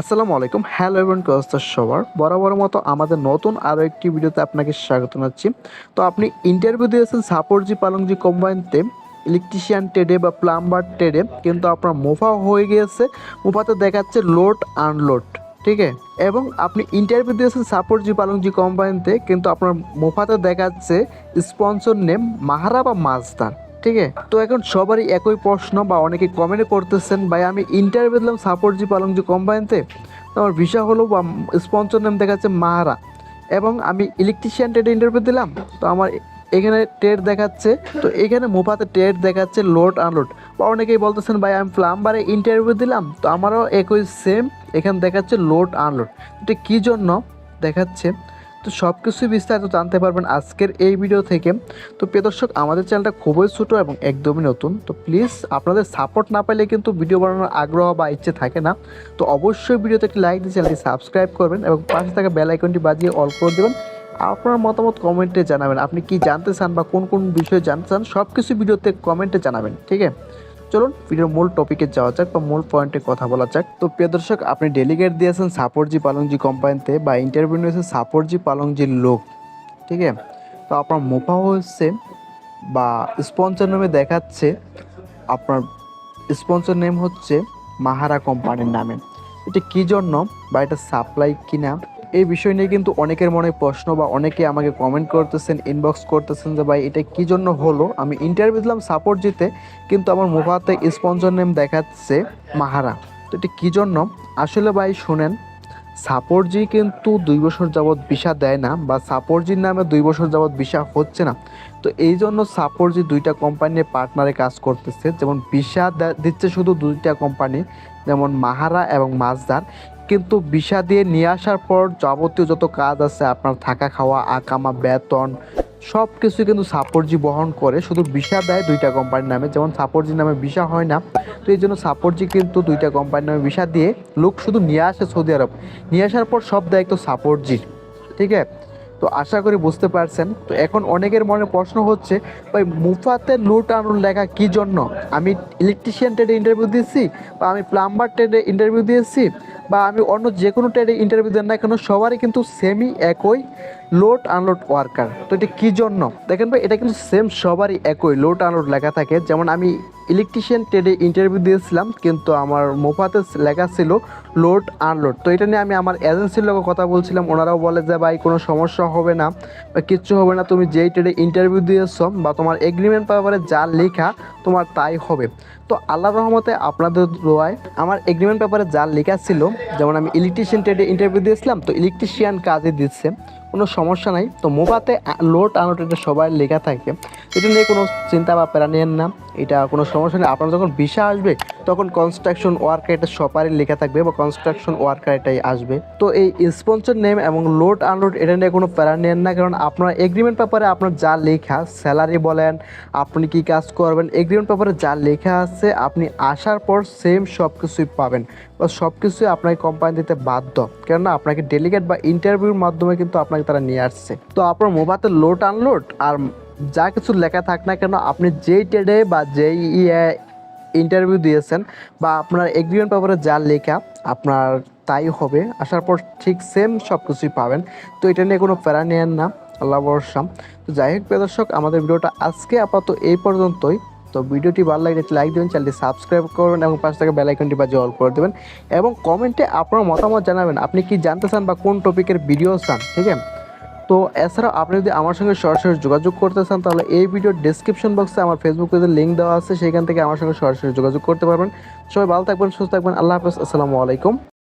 আসসালামু আলাইকুম। Hello everyone কস্তার সবার? বরাবর মতো আমাদের নতুন আরও একটি ভিডিওতে আপনাকে স্বাগত জানাচ্ছি। তো আপনি ইন্টারভিউ দিয়েছেন সাপোরজি পালংজি কোম্পানিতে ইলেকট্রিশিয়ান ট্রেডে বা প্লাম্বার ট্রেডে কিন্তু আপনার মুফা হয়ে গিয়েছে। মুফাতে দেখাচ্ছে লোড আনলোড ঠিক আছে? এবং আপনি ইন্টারভিউ দিয়েছেন সাপোরজি পালংজি কোম্পানিতে কিন্তু আপনার মুফাতে দেখাচ্ছে স্পন্সর নেম মাহারা বা মাজদার ঠিক আছে? তো এখন সবারই একই প্রশ্ন বা অনেকে কমেন্ট করতেছেন, ভাই, আমি ইন্টারভিউ দিলাম সাপোর্টজি পালংজি কোম্পানিতে আমার ভিসা হলো বা স্পন্সর নেম দেখাচ্ছে মাহারা। এবং আমি ইলেকট্রিশিয়ান ট্রেডে ইন্টারভিউ দিলাম তো আমার এখানে ট্রেড দেখাচ্ছে, তো এখানে মোফাতে ট্রেড দেখাচ্ছে লোড আনলোড বা অনেকেই বলতেছেন, ভাই, আমি প্লাম্বারে ইন্টারভিউ দিলাম তো আমারও একই সেম এখানে দেখাচ্ছে লোড আনলোড এটা কী জন্য দেখাচ্ছে? তো সব কিছুই বিস্তারিত জানতে পারবেন আজকের এই ভিডিও থেকে। তো প্রিয় দর্শক, আমাদের চ্যানেলটা খুবই ছোটো এবং একদমই নতুন। তো প্লিজ আপনাদের সাপোর্ট না পেলে কিন্তু ভিডিও বানানোর আগ্রহ বা ইচ্ছে থাকে না। তো অবশ্যই ভিডিওতে একটি লাইক দিয়ে চ্যানেলটি সাবস্ক্রাইব করবেন এবং পাশে থাকা বেল আইকনটি বাজিয়ে অল করে দেবেন। আপনার মতামত কমেন্টে জানাবেন। আপনি কি জানতে চান বা কোন কোন বিষয়ে জানতে চান সব কিছু ভিডিওতে কমেন্টে জানাবেন, ঠিক আছে? চলুন ভিডিওর মূল টপিকে যাওয়া যাক বা মূল পয়েন্টে কথা বলা যাক। তো প্রিয় দর্শক, আপনি ডেলিগেট দিয়েছেন সাপোরজি পালংজি কোম্পানিতে বা ইন্টারভিউ নিয়েছেন সাপোরজি পালংজির লোক, ঠিক আছে? তো আপনার মোফা হচ্ছে বা স্পন্সর নামে দেখাচ্ছে আপনার স্পন্সর নেম হচ্ছে মাহারা কোম্পানির নামে। এটা কী জন্য বা এটা সাপ্লাই কিনা এই বিষয় নিয়ে কিন্তু অনেকের মনে প্রশ্ন বা অনেকে আমাকে কমেন্ট করতেছেন ইনবক্স করতেছেন যে, ভাই, এটা কী জন্য হলো? আমি ইন্টারভিউ দিলাম সাপোর্ট জিতে কিন্তু আমার মোফাতে স্পন্সর নেম দেখাচ্ছে মাহারা। তো এটা কী জন্য? আসলে ভাই, শুনেন সাপোর্টজি কিন্তু দুই বছর যাবৎ ভিসা দেয় না বা সাপোর্টজির নামে দুই বছর যাবৎ ভিসা হচ্ছে না। তো এই জন্য সাপোর্টজি দুইটা কোম্পানির পার্টনারে কাজ করতেছে। যেমন ভিসা দিচ্ছে শুধু দুইটা কোম্পানি যেমন মাহারা এবং মাজদার কিন্তু ভিসা দিয়ে নিয়ে আসার পর যাবতীয় যত কাজ আছে, আপনার থাকা খাওয়া আকামা বেতন সব কিছু কিন্তু সাপোর্টজি বহন করে। শুধু ভিসা দেয় দুইটা কোম্পানির নামে, যেমন সাপোর্টজি নামে ভিসা হয় না, তো এই জন্য সাপোর্টজি কিন্তু দুইটা কোম্পানির নামে ভিসা দিয়ে লোক শুধু নিয়ে আসে সৌদি আরব। নিয়ে আসার পর সব দায়িত্ব সাপোর্টজির ঠিক আছে? তো আশা করি বুঝতে পারছেন। তো এখন অনেকের মনে প্রশ্ন হচ্ছে, ভাই, মুফাতে লুট আনুন লেখা কী জন্য? আমি ইলেকট্রিশিয়ান ট্রেডে ইন্টারভিউ দিয়েছি বা আমি প্লাম্বার ট্রেডে ইন্টারভিউ দিয়েছি বা আমি অন্য যে কোনো ট্রেডে ইন্টারভিউ দেন না কেন, সবারই কিন্তু সেমই একই লোড আনলোড ওয়ার্কার তো এটা কী জন্য? দেখেন ভাই, এটা কিন্তু সেম সবারই একই লোড আনলোড লেখা থাকে। যেমন আমি ইলেকট্রিশিয়ান ট্রেডে ইন্টারভিউ দিয়েছিলাম, কিন্তু আমার মোফাতে লেখা ছিল লোড আনলোড তো এটা নিয়ে আমি আমার এজেন্সির লোক কথা বলছিলাম, ওনারাও বলে যে, ভাই, কোনো সমস্যা হবে না, বা কিচ্ছু হবে না, তুমি যেই ট্রেডে ইন্টারভিউ দিয়েছ, বা তোমার এগ্রিমেন্ট পেপারে যা লেখা, তোমার তাই হবে। তো আল্লাহ রহমতে আপনাদের দোয়ায় আমার এগ্রিমেন্ট পেপারে যা লেখা ছিল, যেমন আমি ইলেকট্রিশিয়ান ট্রেডে ইন্টারভিউ দিয়েছিলাম, তো ইলেকট্রিশিয়ান কাজে দিচ্ছে, কোনো সমস্যা নাই। তো মোবাতে লোড আনলোড এটা সবাই লেখা থাকে। এটা নিয়ে কোনো চিন্তা বা নেন না। এটা কোনো সমস্যা নেই। আপনার যখন ভিসা আসবে, তখন কনস্ট্রাকশন ওয়ার্কার এটা সবারই লেখা থাকবে বা কনস্ট্রাকশন ওয়ার্কার এটাই আসবে। তো এই স্পন্সর নেম এবং লোড আনলোড এটা নিয়ে কোনো প্যারা নেন না, কারণ আপনার এগ্রিমেন্ট পেপারে আপনার যা লেখা স্যালারি বলেন, আপনি কি কাজ করবেন এগ্রিমেন্ট পেপারে যা লেখা আছে, আপনি আসার পর সেম সব কিছুই পাবেন বা সব কিছুই আপনাকে কোম্পানি দিতে বাধ্য। কেননা আপনাকে ডেলিগেট বা ইন্টারভিউর মাধ্যমে কিন্তু আপনাকে তারা নিয়ে আসছে। তো আপনার মোবাইতে লোড আনলোড আর যা কিছু লেখা থাক না কেন, আপনি যেই ট্রেডে বা যেই ইন্টারভিউ দিয়েছেন বা আপনার এগ্রিমেন্ট পেপারে যা লেখা, আপনার তাই হবে। আসার পর ঠিক সেম সব কিছুই পাবেন। তো এটা নিয়ে কোনো প্যারা নেন না। আল্লাহ বর্ষাম তো যাই হোক প্রদর্শক আমাদের ভিডিওটা আজকে আপাতত এই পর্যন্তই। তো ভিডিওটি ভালো লাগলে লাইক দেবেন চ্যানেলটি সাবস্ক্রাইব করবেন এবং পাশে থেকে বেল আইকনটি বাজিয়ে অল করে দেবেন। এবং কমেন্টে আপনার মতামত জানাবেন, আপনি কি জানতে চান বা কোন টপিকের ভিডিও চান, ঠিক আছে? তো এছাড়া আপনি যদি আমার সঙ্গে সরাসরি যোগাযোগ করতে চান, তাহলে এই ভিডিওর ডিসক্রিপশন বক্সে আমার ফেসবুক পেজের লিঙ্ক দেওয়া আছে, সেখান থেকে আমার সঙ্গে সরাসরি যোগাযোগ করতে পারবেন। সবাই ভালো থাকবেন, সুস্থ থাকবেন, আল্লাহ হাফেজ, আসসালামু আলাইকুম।